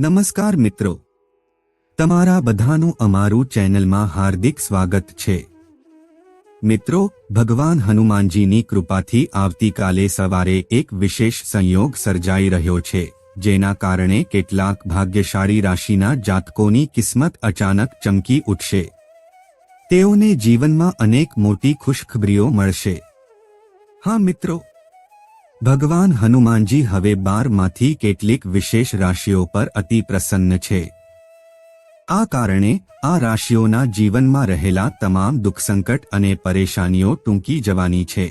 નમસ્કાર મિત્રો. તમારા બધાનું અમારું ચેનલમાં હાર્દિક સ્વાગત છે. મિત્રો, ભગવાન હનુમાનજીની કૃપાથી આવતીકાલે સવારે એક વિશેષ સંયોગ સર્જાઈ રહ્યો છે, જેના કારણે કેટલાક ભાગ્યશાળી રાશિના જાતકોની કિસ્મત અચાનક ચમકી ઉઠશે. તેઓને જીવનમાં અનેક મોટી ખુશખબરીઓ મળશે. હા મિત્રો ભગવાન હનુમાનજી હવે બારમાંથી કેટલીક વિશેષ રાશિઓ પર અતિ પ્રસન્ન છે. આ કારણે આ રાશિઓના જીવનમાં રહેલા તમામ દુઃખસંકટ અને પરેશાનીઓ ટૂંકી જવાની છે.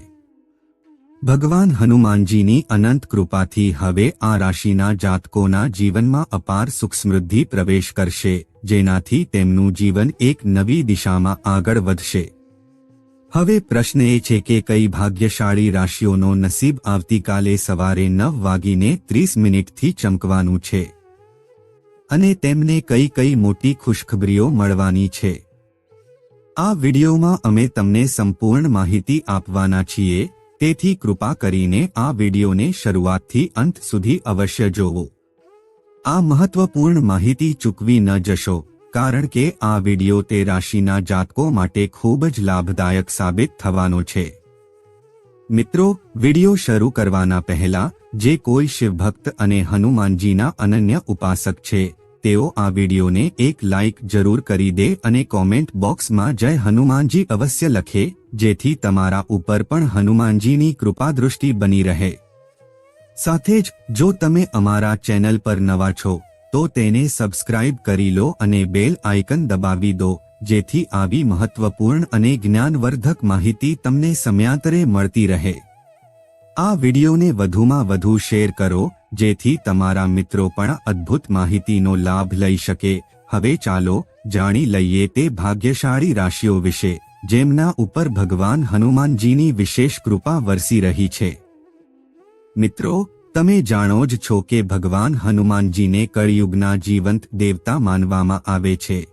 ભગવાન હનુમાનજીની અનંત કૃપાથી હવે આ રાશિના જાતકોના જીવનમાં અપાર સુખ સમૃદ્ધિ પ્રવેશ કરશે, જેનાથી તેમનું જીવન એક નવી દિશામાં આગળ વધશે. હવે પ્રશ્ન એ છે કે કઈ ભાગ્યશાળી રાશિઓનો નસીબ આવતીકાલે સવારે નવ વાગીને ત્રીસ મિનિટથી ચમકવાનું છે? અને તેમને કઈ કઈ મોટી ખુશખબરીઓ મળવાની છે? આ વિડીયોમાં અમે તમને સંપૂર્ણ માહિતી આપવાના છીએ, તેથી કૃપા કરીને આ વિડિયોને શરૂઆતથી અંત સુધી અવશ્ય જોવો. આ મહત્વપૂર્ણ માહિતી ચૂકવી ન જશો. કારણ કે આ વિડિયો તે રાશિના જાતકો માટે ખૂબ જ લાભદાયક સાબિત થવાનો છે. મિત્રો, વિડિયો શરૂ કરવાના પહેલા, જે કોઈ શિવભક્ત અને હનુમાનજીના અનન્ય ઉપાસક છે, તેઓ આ વિડિયોને એક લાઇક જરૂર કરી દે અને કોમેન્ટ બોક્સમાં જય હનુમાનજી અવશ્ય લખે, જેથી તમારા ઉપર પણ હનુમાનજીની કૃપાદૃષ્ટિ બની રહે. સાથે જ, જો તમે અમારા ચેનલ પર નવા છો તો તેને સબસ્ક્રાઇબ કરી લો અને બેલ આઇકન દબાવી દો, જેથી આવી મહત્વપૂર્ણ અને જ્ઞાનવર્ધક માહિતી તમને સમયાંતરે મળતી રહે. આ વિડિયોને વધુમાં વધુ શેર કરો, જેથી તમારા મિત્રો પણ અદ્ભુત માહિતીનો લાભ લઈ શકે. હવે ચાલો જાણી લઈએ તે ભાગ્યશાળી રાશિઓ વિશે, જેમના ઉપર ભગવાન હનુમાનજીની વિશેષ કૃપા વરસી રહી છે. મિત્રો તમે જાણો જ છો કે ભગવાન હનુમાનજીને કળયુગના જીવંત દેવતા માનવામાં આવે છે.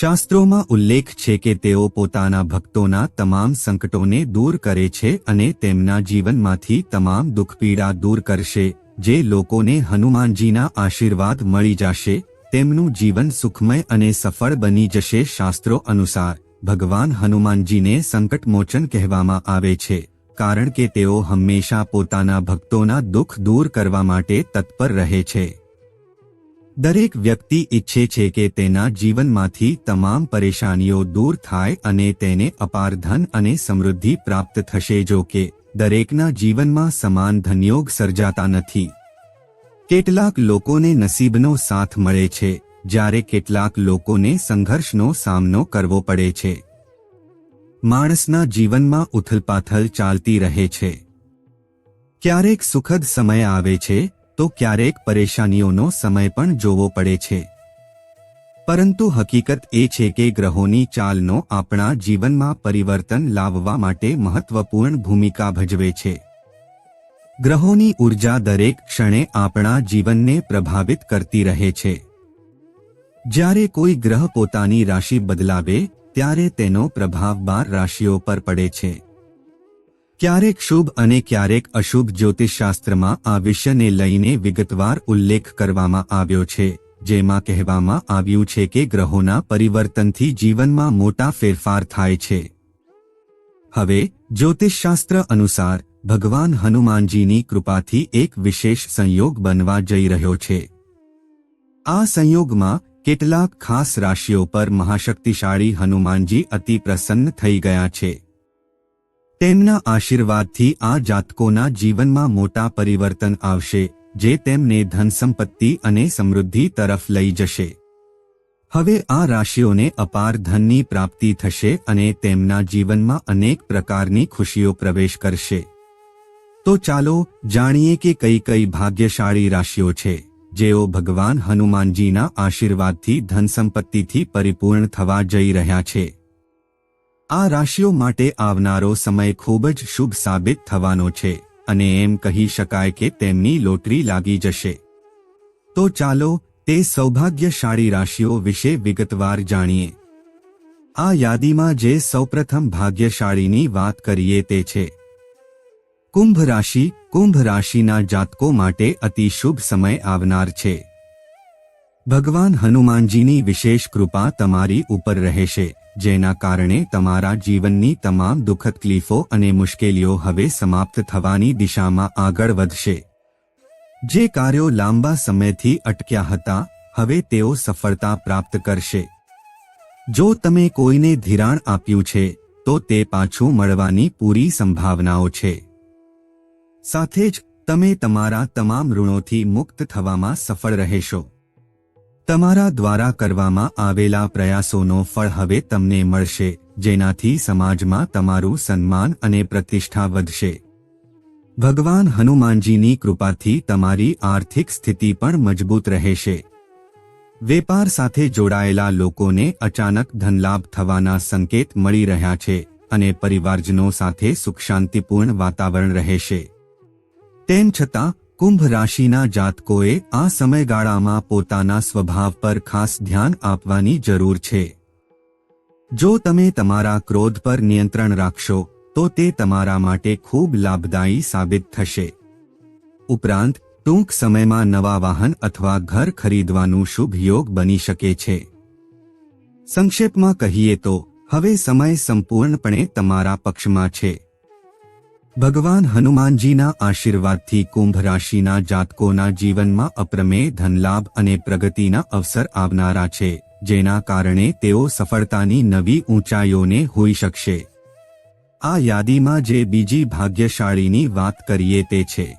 શાસ્ત્રોમાં ઉલ્લેખ છે કે તેઓ પોતાના ભક્તોના તમામ સંકટોને દૂર કરે છે અને તેમના જીવનમાંથી તમામ દુઃખપીડા દૂર કરશે, જે લોકોને હનુમાનજીના આશીર્વાદ મળી જશે, તેમનું જીવન સુખમય અને સફળ બની જશે. શાસ્ત્રો અનુસાર, ભગવાન હનુમાનજીને સંકટમોચન કહેવામાં આવે છે. કારણ કે તેઓ હંમેશા પોતાના ભક્તોના દુઃખ દૂર કરવા માટે તત્પર રહે છે. દરેક વ્યક્તિ ઈચ્છે છે કે તેના જીવનમાંથી તમામ પરેશાનીઓ દૂર થાય અને તેને અપાર ધન અને સમૃદ્ધિ પ્રાપ્ત થશે જો કે દરેકના જીવનમાં સમાન ધનયોગ સર્જાતા નથી. કેટલાક લોકોને નસીબનો સાથ મળે છે, જ્યારે કેટલાક લોકોને સંઘર્ષનો સામનો કરવો પડે છે. માણસના જીવનમાં ઉથલપાથલ ચાલતી રહે છે. ક્યારેક સુખદ સમય આવે છે, તો ક્યારેક પરેશાનીઓનો સમય પણ જોવો પડે છે. પરંતુ હકીકત એ છે કે ગ્રહોની ચાલનો આપણા જીવનમાં પરિવર્તન લાવવા માટે મહત્વપૂર્ણ ભૂમિકા ભજવે છે. ગ્રહોની ઊર્જા દરેક ક્ષણે આપણા જીવનને પ્રભાવિત કરતી રહે છે. જ્યારે કોઈ ગ્રહ પોતાની રાશિ બદલાવે ત્યારે તેનો પ્રભાવ બાર રાશિઓ પર પડે છે. ક્યારેક શુભ અને ક્યારેક અશુભ જ્યોતિષશાસ્ત્રમાં આ વિષયને લઈને વિગતવાર ઉલ્લેખ કરવામાં આવ્યો છે, જેમાં કહેવામાં આવ્યું છે કે ગ્રહોના પરિવર્તનથી જીવનમાં મોટા ફેરફાર થાય છે. હવે, જ્યોતિષશાસ્ત્ર અનુસાર, ભગવાન હનુમાનજીની કૃપાથી એક વિશેષ સંયોગ બનવા જઈ રહ્યો છે. આ સંયોગમાં કેટલાક ખાસ રાશિઓ પર મહાશક્તિશાળી હનુમાનજી અતિ પ્રસન્ન થઈ ગયા છે. તેમના આશીર્વાદથી આ જાતકોના જીવનમાં મોટા પરિવર્તન આવશે, જે તેમને ધન સંપત્તિ અને સમૃદ્ધિ તરફ લઈ જશે. હવે આ રાશિઓને અપાર ધનની પ્રાપ્તિ થશે અને તેમના જીવનમાં અનેક પ્રકારની ખુશીઓ પ્રવેશ કરશે. તો ચાલો જાણીએ કે કઈ કઈ ભાગ્યશાળી રાશિઓ છે. જેઓ ભગવાન હનુમાનજીના આશીર્વાદથી ધન સંપત્તિથી પરિપૂર્ણ થવા જઈ રહ્યા છે. આ રાશિઓ માટે આવનારો સમય ખૂબ જ શુભ સાબિત થવાનો છે અને એમ કહી શકાય કે તેમની લોટરી લાગી જશે. તો ચાલો તે સૌભાગ્યશાળી રાશિઓ વિશે વિગતવાર જાણીએ. આ યાદીમાં જે સૌપ્રથમ ભાગ્યશાળીની વાત કરીએ તે છે. કુંભ રાશિ, કુંભ રાશિના જાતકો માટે અતિ શુભ સમય આવનાર છે. ભગવાન હનુમાનજીની વિશેષ કૃપા તમારી ઉપર રહેશે, જેના કારણે તમારા જીવનની તમામ દુઃખ તકલીફો અને મુશ્કેલીઓ હવે સમાપ્ત થવાની દિશામાં આગળ વધશે. જે કાર્યો લાંબા સમયથી અટક્યા હતા, હવે તેઓ સફળતા પ્રાપ્ત કરશે. જો તમે કોઈને ધિરાણ આપ્યું છે, તો તે પાછું મળવાની પૂરી સંભાવનાઓ છે. સાથે જ તમે તમારા તમામ ઋણોથી મુક્ત થવામાં સફળ રહેશો. તમારા દ્વારા કરવામાં આવેલા પ્રયાસોનો ફળ હવે તમને મળશે, જેનાથી સમાજમાં તમારું સન્માન અને પ્રતિષ્ઠા વધશે. ભગવાન હનુમાનજીની કૃપાથી તમારી આર્થિક સ્થિતિ પણ મજબૂત રહેશે. વેપાર સાથે જોડાયેલા લોકોને અચાનક ધનલાભ થવાના સંકેત મળી રહ્યા છે અને પરિવારજનો સાથે સુખ શાંતિપૂર્ણ વાતાવરણ રહેશે. તેમ છતાં, કુંભ રાશિના જાતકોએ આ સમયગાળામાં પોતાના સ્વભાવ પર ખાસ ધ્યાન આપવાની જરૂર છે. જો તમે તમારા ક્રોધ પર નિયંત્રણ રાખશો, તો તે તમારા માટે ખૂબ લાભદાયી સાબિત થશે. ઉપરાંત, ટૂંક સમયમાં નવા વાહન અથવા ઘર ખરીદવાનું શુભ યોગ બની શકે છે. સંક્ષેપમાં કહીએ તો, હવે સમય સંપૂર્ણપણે તમારા પક્ષમાં છે. ભગવાન હનુમાનજીના આશીર્વાદથી કુંભ રાશિના જાતકોના જીવનમાં અપ્રમેય ધનલાભ અને પ્રગતિના અવસર આવનારા છે, જેના કારણે તેઓ સફળતાની નવી ઊંચાઈઓને હોઈ શકશે. આ યાદીમાં જે બીજી ભાગ્યશાળીની વાત કરીએ તે છે.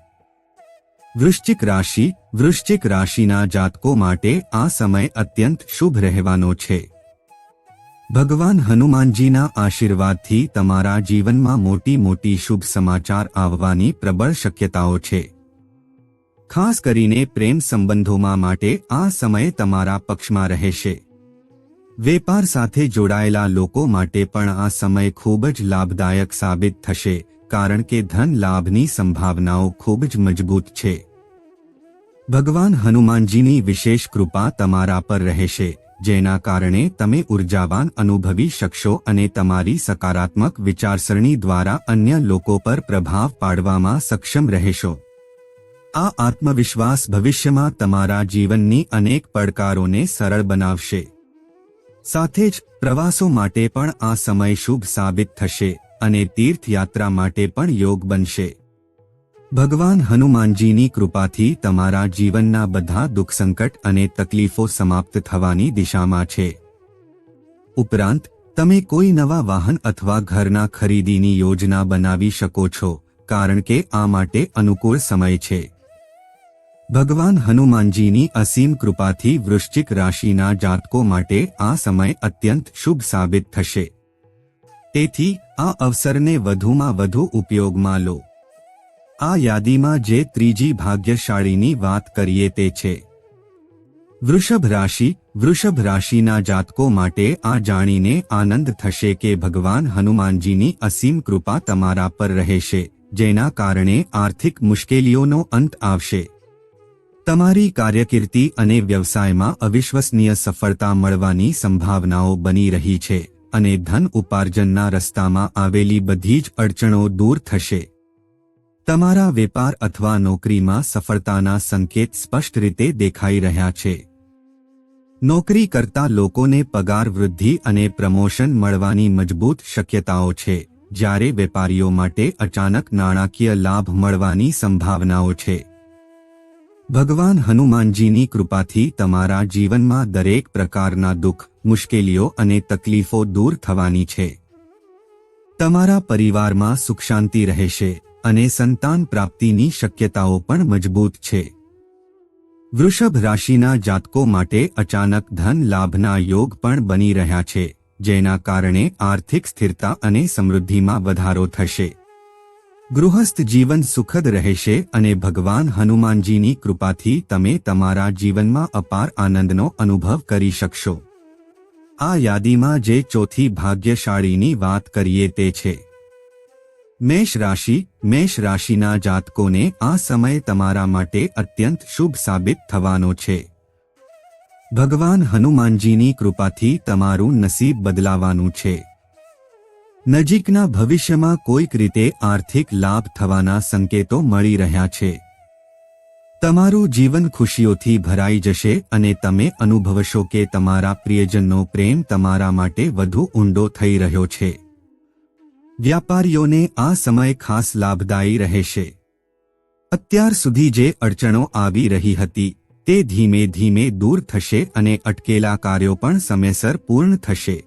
વૃશ્ચિક રાશિ, વૃશ્ચિક રાશિના જાતકો માટે આ સમય અત્યંત શુભ રહેવાનો છે. ભગવાન હનુમાનજીના આશીર્વાદથી તમારા જીવનમાં મોટી મોટી શુભ સમાચાર આવવાની પ્રબળ શક્યતાઓ છે. ખાસ કરીને પ્રેમ સંબંધોમાં માટે આ સમય તમારા પક્ષમાં રહેશે. વેપાર સાથે જોડાયેલા લોકો માટે પણ આ સમય ખૂબ જ લાભદાયક સાબિત થશે, કારણ કે ધન લાભની સંભાવનાઓ ખૂબ જ મજબૂત છે. ભગવાન હનુમાનજીની વિશેષ કૃપા તમારા પર રહેશે જેના કારણે તમે ઉર્જાવાન અનુભવી શકશો અને તમારી સકારાત્મક વિચારસરણી દ્વારા અન્ય લોકો પર પ્રભાવ પાડવામાં સક્ષમ રહેશો. આ આત્મવિશ્વાસ ભવિષ્યમાં તમારા જીવનની અનેક પડકારોને સરળ બનાવશે. સાથે જ પ્રવાસો માટે પણ આ સમય શુભ સાબિત થશે અને તીર્થયાત્રા માટે પણ યોગ બનશે. ભગવાન હનુમાનજીની કૃપાથી તમારા જીવનના બધા દુઃખ સંકટ અને તકલીફો સમાપ્ત થવાની દિશામાં છે. ઉપરાંત, તમે કોઈ નવા વાહન અથવા ઘરના ખરીદીની યોજના બનાવી શકો છો, કારણ કે આ માટે અનુકૂળ સમય છે. ભગવાન હનુમાનજીની અસીમ કૃપાથી વૃશ્ચિક રાશિના જાતકો માટે આ સમય અત્યંત શુભ સાબિત થશે. તેથી, આ અવસરને વધુમાં વધુ ઉપયોગમાં લો. આ યાદીમાં જે ત્રીજી ભાગ્યશાળીની વાત કરીએ તે છે. વૃષભ રાશિ, વૃષભ રાશિના જાતકો માટે આ જાણીને આનંદ થશે કે ભગવાન હનુમાનજીની અસીમ કૃપા તમારા પર રહેશે, જેના કારણે આર્થિક મુશ્કેલીઓનો અંત આવશે. તમારી કાર્યકીર્તિ અને વ્યવસાયમાં અવિશ્વસનીય સફળતા મળવાની સંભાવનાઓ બની રહી છે, અને ધન ઉપાર્જનના રસ્તામાં આવેલી બધી જ અડચણો દૂર થશે. તમારા વેપાર અથવા નોકરીમાં સફળતાના સંકેત સ્પષ્ટ રીતે દેખાઈ રહ્યા છે. નોકરી કરતા લોકોને પગાર વૃદ્ધિ અને પ્રમોશન મળવાની મજબૂત શક્યતાઓ છે, જ્યારે વેપારીઓ માટે અચાનક નાણાકીય લાભ મળવાની સંભાવનાઓ છે. ભગવાન હનુમાનજીની કૃપાથી તમારા જીવનમાં દરેક પ્રકારના દુઃખ, મુશ્કેલીઓ અને તકલીફો દૂર થવાની છે. તમારા પરિવારમાં સુખ શાંતિ રહેશે અને સંતાન પ્રાપ્તિની શક્યતાઓ પણ મજબૂત છે. વૃષભ રાશિના જાતકો માટે અચાનક ધન લાભના યોગ પણ બની રહ્યા છે, જેના કારણે આર્થિક સ્થિરતા અને સમૃદ્ધિમાં વધારો થશે. ગૃહસ્થ જીવન સુખદ રહેશે અને ભગવાન હનુમાનજીની કૃપાથી તમે તમારા જીવનમાં અપાર આનંદનો અનુભવ કરી શકશો. આ યાદીમાં જે ચોથી ભાગ્યશાળીની વાત કરીએ તે છે. મેષ રાશિ, મેષ રાશિના જાતકોને આ સમય તમારા માટે અત્યંત શુભ સાબિત થવાનો છે. ભગવાન હનુમાનજીની કૃપાથી તમારું નસીબ બદલાવાનું છે. નજીકના ભવિષ્યમાં કોઈક રીતે આર્થિક લાભ થવાના સંકેતો મળી રહ્યા છે. તમારું જીવન ખુશીઓથી ભરાઈ જશે અને તમે અનુભવશો કે તમારા પ્રિયજનનો પ્રેમ તમારા માટે વધુ ઊંડો થઈ રહ્યો છે. વ્યાપારીઓને આ સમય ખાસ લાભદાયી રહેશે. અત્યાર સુધી જે અડચણો આવી રહી હતી, તે ધીમે ધીમે દૂર થશે અને અટકેલા કાર્યો પણ સમયસર પૂર્ણ થશે.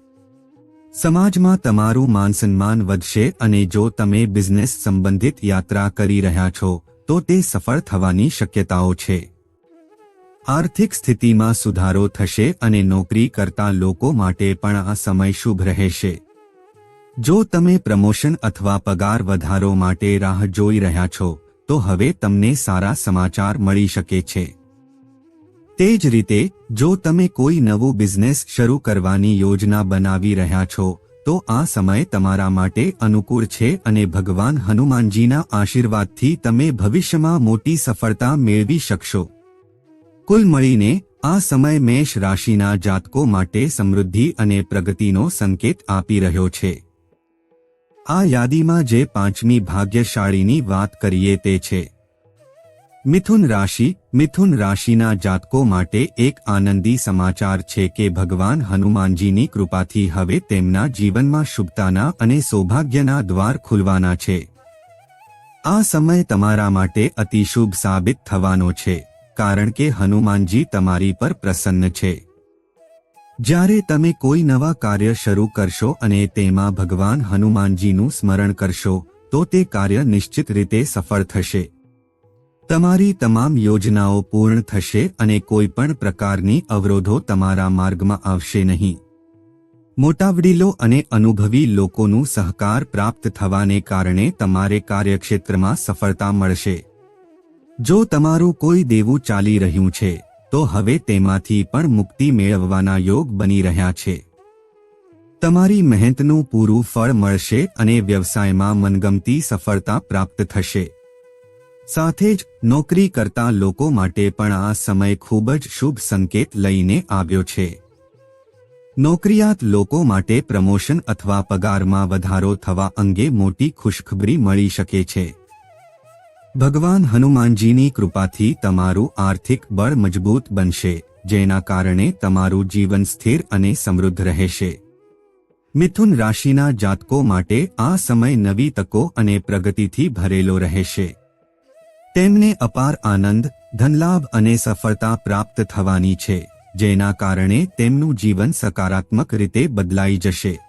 સમાજમાં તમારું માનસન્માન વધશે અને જો તમે બિઝનેસ સંબંધિત યાત્રા કરી રહ્યા છો, તો તે સફળ થવાની શક્યતાઓ છે. આર્થિક સ્થિતિમાં સુધારો થશે અને નોકરી કરતા લોકો માટે પણ આ સમય શુભ રહેશે. જો તમે પ્રમોશન અથવા પગાર વધારો માટે રાહ જોઈ રહ્યા છો, તો હવે તમને સારા સમાચાર મળી શકે છે. તે જ રીતે, જો તમે કોઈ નવું બિઝનેસ શરૂ કરવાની યોજના બનાવી રહ્યા છો, તો આ સમય તમારા માટે અનુકૂળ છે અને ભગવાન હનુમાનજીના આશીર્વાદથી તમે ભવિષ્યમાં મોટી સફળતા મેળવી શકશો. કુલ મળીને, આ સમય મેષ રાશિના જાતકો માટે સમૃદ્ધિ અને પ્રગતિનો સંકેત આપી રહ્યો છે. આ યાદીમાં જે પાંચમી ભાગ્યશાળીની વાત કરીએ તે છે. મિથુન રાશિ, મિથુન રાશિના જાતકો માટે એક આનંદી સમાચાર છે કે ભગવાન હનુમાનજીની કૃપાથી હવે તેમના જીવનમાં શુભતાના અને સૌભાગ્યના દ્વાર ખુલવાના છે. આ સમય તમારા માટે અતિશુભ સાબિત થવાનો છે, કારણ કે હનુમાનજી તમારી પર પ્રસન્ન છે. જ્યારે તમે કોઈ નવા કાર્ય શરૂ કરશો અને તેમાં ભગવાન હનુમાનજીનું સ્મરણ કરશો, તો તે કાર્ય નિશ્ચિત રીતે સફળ થશે. તમારી તમામ યોજનાઓ પૂર્ણ થશે અને કોઈ પણ પ્રકારની અવરોધો તમારા માર્ગમાં આવશે નહીં. મોટા વડીલો અને અનુભવી લોકોનું સહકાર પ્રાપ્ત થવાને કારણે તમારે કાર્યક્ષેત્રમાં સફળતા મળશે. જો તમારું કોઈ દેવું ચાલી રહ્યું છે તો હવે તેમાંથી પણ મુક્તિ મેળવવાના યોગ બની રહ્યા છે. તમારી મહેનતનું પૂરું ફળ મળશે અને વ્યવસાયમાં મનગમતી સફળતા પ્રાપ્ત થશે. સાથે જ નોકરી કરતા લોકો માટે પણ આ સમય ખૂબ જ શુભ સંકેત લઈને આવ્યો છે. નોકરિયાત લોકો માટે પ્રમોશન અથવા પગારમાં વધારો થવા અંગે મોટી ખુશખબરી મળી શકે છે. ભગવાન હનુમાનજીની કૃપાથી તમારું આર્થિક બળ મજબૂત બનશે, જેના કારણે તમારું જીવન સ્થિર અને સમૃદ્ધ રહેશે. મિથુન રાશિના જાતકો માટે આ સમય નવી તકો અને પ્રગતિથી ભરેલો રહેશે. તેમને અપાર આનંદ, ધનલાભ અને સફળતા પ્રાપ્ત થવાની છે, જેના કારણે તેમનું જીવન સકારાત્મક રીતે બદલાઈ જશે.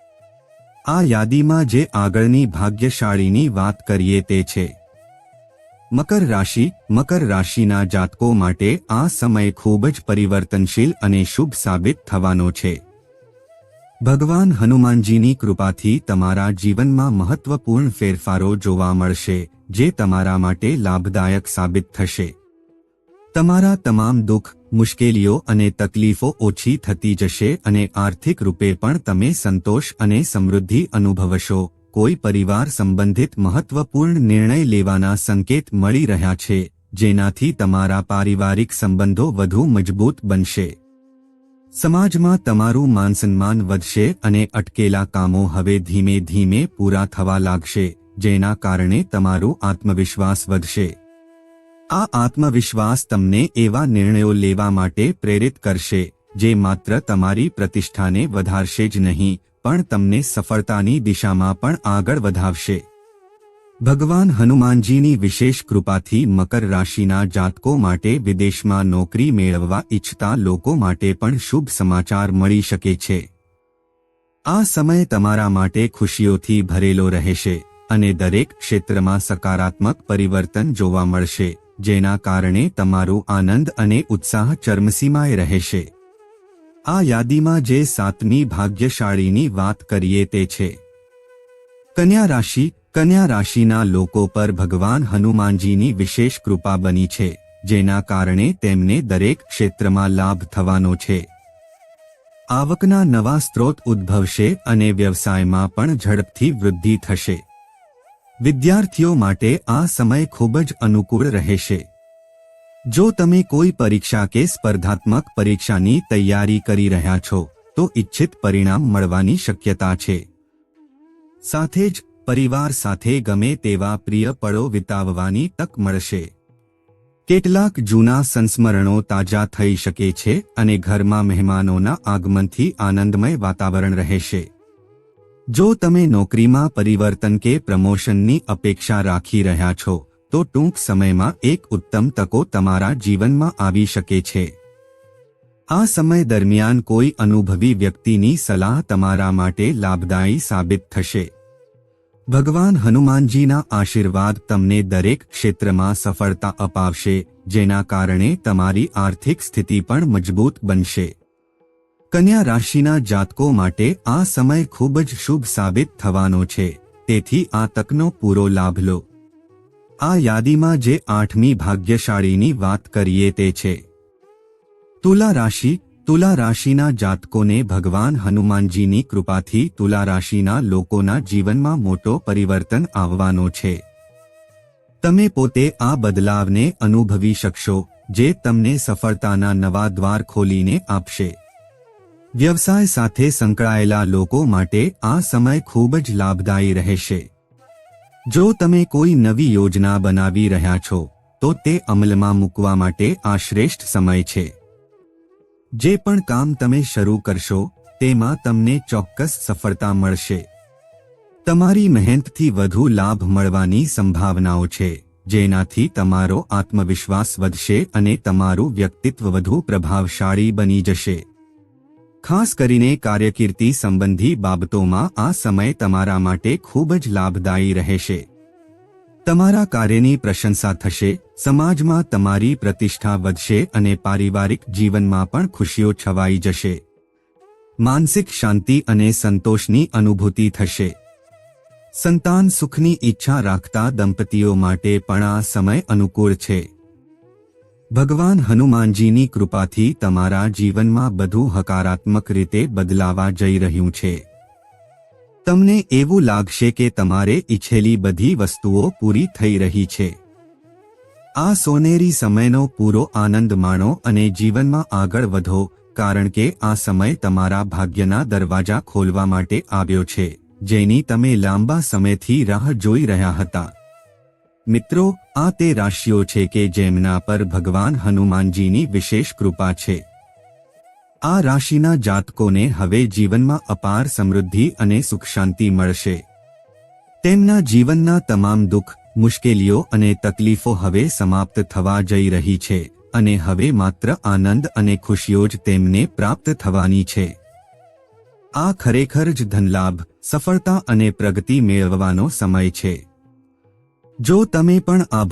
આ યાદીમાં જે આગળની ભાગ્યશાળીની વાત કરીએ તે છે. મકર રાશિ, મકર રાશિના જાતકો માટે આ સમય ખૂબ જ પરિવર્તનશીલ અને શુભ સાબિત થવાનો છે. ભગવાન હનુમાનજીની કૃપાથી તમારા જીવનમાં મહત્વપૂર્ણ ફેરફારો જોવા મળશે, જે તમારા માટે લાભદાયક સાબિત થશે. તમારા તમામ દુઃખ, મુશ્કેલીઓ અને તકલીફો ઓછી થતી જશે અને આર્થિક રૂપે પણ તમે સંતોષ અને સમૃદ્ધિ અનુભવશો. કોઈ પરિવાર સંબંધિત મહત્વપૂર્ણ નિર્ણય લેવાના સંકેત મળી રહ્યા છે, જેનાથી તમારા પારિવારિક સંબંધો વધુ મજબૂત બનશે. સમાજમાં તમારું માનસન્માન વધશે અને અટકેલા કામો હવે ધીમે ધીમે પૂરા થવા લાગશે, જેના કારણે તમારું આત્મવિશ્વાસ વધશે. આ આત્મવિશ્વાસ તમને એવા નિર્ણયો લેવા માટે પ્રેરિત કરશે, જે માત્ર તમારી પ્રતિષ્ઠાને વધારશે જ નહીં પણ તમને સફળતાની દિશામાં પણ આગળ વધાવશે. ભગવાન હનુમાનજીની વિશેષ કૃપાથી મકર રાશિના જાતકો માટે વિદેશમાં નોકરી મેળવવા ઈચ્છતા લોકો માટે પણ શુભ સમાચાર મળી શકે છે. આ સમય તમારા માટે ખુશીઓથી ભરેલો રહેશે અને દરેક ક્ષેત્રમાં સકારાત્મક પરિવર્તન જોવા મળશે, જેના કારણે તમારું આનંદ અને ઉત્સાહ ચરમસીમાએ રહેશે. આ યાદીમાં જે સાતમી ભાગ્યશાળીની વાત કરીએ તે છે. કન્યા રાશિ, કન્યા રાશિના લોકો પર ભગવાન હનુમાનજીની વિશેષ કૃપા બની છે, જેના કારણે તેમને દરેક ક્ષેત્રમાં લાભ થવાનો છે. આવકના નવા સ્ત્રોત ઉદ્ભવશે અને વ્યવસાયમાં પણ ઝડપથી વૃદ્ધિ થશે. વિદ્યાર્થીઓ માટે આ સમય ખૂબ જ અનુકૂળ રહેશે. જો તમે કોઈ પરીક્ષા કે સ્પર્ધાત્મક પરીક્ષાની તૈયારી કરી રહ્યા છો, તો ઇચ્છિત પરિણામ મળવાની શક્યતા છે. સાથે જ, પરિવાર સાથે ગમે તેવા પ્રિય પળો વિતાવવાની તક મળશે. કેટલાક જૂના સંસ્મરણો તાજા થઈ શકે છે અને ઘરમાં મહેમાનોના આગમનથી આનંદમય વાતાવરણ રહેશે. જો તમે નોકરીમાં પરિવર્તન કે પ્રમોશનની અપેક્ષા રાખી રહ્યા છો તો ટૂંક સમયમાં એક ઉત્તમ તકો તમારા જીવનમાં આવી શકે છે. આ સમય દરમિયાન કોઈ અનુભવી વ્યક્તિની સલાહ તમારા માટે લાભદાયી સાબિત થશે. ભગવાન હનુમાનજીના આશીર્વાદ તમને દરેક ક્ષેત્રમાં સફળતા અપાવશે, જેના કારણે તમારી આર્થિક સ્થિતિ પણ મજબૂત બનશે. કન્યા રાશિના જાતકો માટે આ સમય ખૂબ જ શુભ સાબિત થવાનો છે, તેથી આ તકનો પૂરો લાભ લો. આ યાદીમાં જે આઠમી ભાગ્યશાળીની વાત કરીએ તે છે. તુલા રાશિ, તુલા રાશિના જાતકોને ભગવાન હનુમાનજીની કૃપાથી તુલા રાશિના લોકોના જીવનમાં મોટો પરિવર્તન આવવાનો છે. તમે પોતે આ બદલાવને અનુભવી શકશો, જે તમને સફળતાના નવા દ્વાર ખોલીને આપશે. વ્યવસાય સાથે સંકળાયેલા લોકો માટે આ સમય ખૂબ જ લાભદાયી રહેશે. જો તમે કોઈ નવી યોજના બનાવી રહ્યા છો, તો તે અમલમાં મૂકવા માટે આ શ્રેષ્ઠ સમય છે. જે પણ કામ તમે શરૂ કરશો, તેમાં તમને ચોક્કસ સફળતા મળશે. તમારી મહેનતથી વધુ લાભ મળવાની સંભાવનાઓ છે, જેનાથી તમારો આત્મવિશ્વાસ વધશે અને તમારું વ્યક્તિત્વ વધુ પ્રભાવશાળી બની જશે. ખાસ કરીને કાર્યકીર્તિ સંબંધી બાબતોમાં આ સમય તમારા માટે ખૂબ જ લાભદાયી રહેશે. તમારા કાર્યની પ્રશંસા થશે, સમાજમાં તમારી પ્રતિષ્ઠા વધશે અને પારિવારિક જીવનમાં પણ ખુશીઓ છવાઈ જશે. માનસિક શાંતિ અને સંતોષની અનુભૂતિ થશે. સંતાન સુખની ઈચ્છા રાખતા દંપતીઓ માટે પણ આ સમય અનુકૂળ છે. ભગવાન હનુમાનજીની કૃપાથી તમારા જીવનમાં બધું હકારાત્મક રીતે બદલાવા જઈ રહ્યું છે. તમને એવું લાગશે કે તમારે ઈચ્છેલી બધી વસ્તુઓ પૂરી થઈ રહી છે. આ સોનેરી સમયનો પૂરો આનંદ માણો અને જીવનમાં આગળ વધો, કારણ કે આ સમય તમારા ભાગ્યના દરવાજા ખોલવા માટે આવ્યો છે, જેની તમે લાંબા સમયથી રાહ જોઈ રહ્યા હતા. મિત્રો, આ તે રાશિઓ છે કે જેમના પર ભગવાન હનુમાનજીની વિશેષ કૃપા છે. આ રાશિના જાતકોને હવે જીવનમાં અપાર સમૃદ્ધિ અને સુખ શાંતિ મળશે. તેમના જીવનના તમામ દુઃખ, મુશ્કેલીઓ અને તકલીફો હવે સમાપ્ત થવા જઈ રહી છે અને હવે માત્ર આનંદ અને ખુશીઓ જ તેમને પ્રાપ્ત થવાની છે. આ ખરેખર જ ધનલાભ, સફળતા અને પ્રગતિ મેળવવાનો સમય છે. જો તમે પણ આ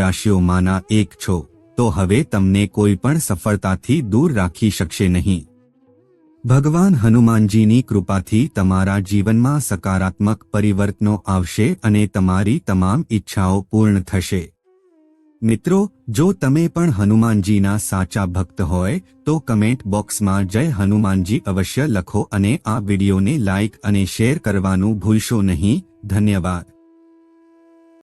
રાશિઓમાંના એક છો, તો હવે તમને કોઈ પણ સફળતાથી દૂર રાખી શકશે નહીં. ભગવાન હનુમાનજીની કૃપાથી તમારા જીવનમાં સકારાત્મક પરિવર્તનો આવશે અને તમારી તમામ ઈચ્છાઓ પૂર્ણ થશે. મિત્રો, જો તમે પણ હનુમાનજીના સાચા ભક્ત હોય, તો કમેન્ટ બોક્સમાં જય હનુમાનજી અવશ્ય લખો અને આ વિડીયોને લાઇક અને શેર કરવાનું ભૂલશો નહીં. ધન્યવાદ.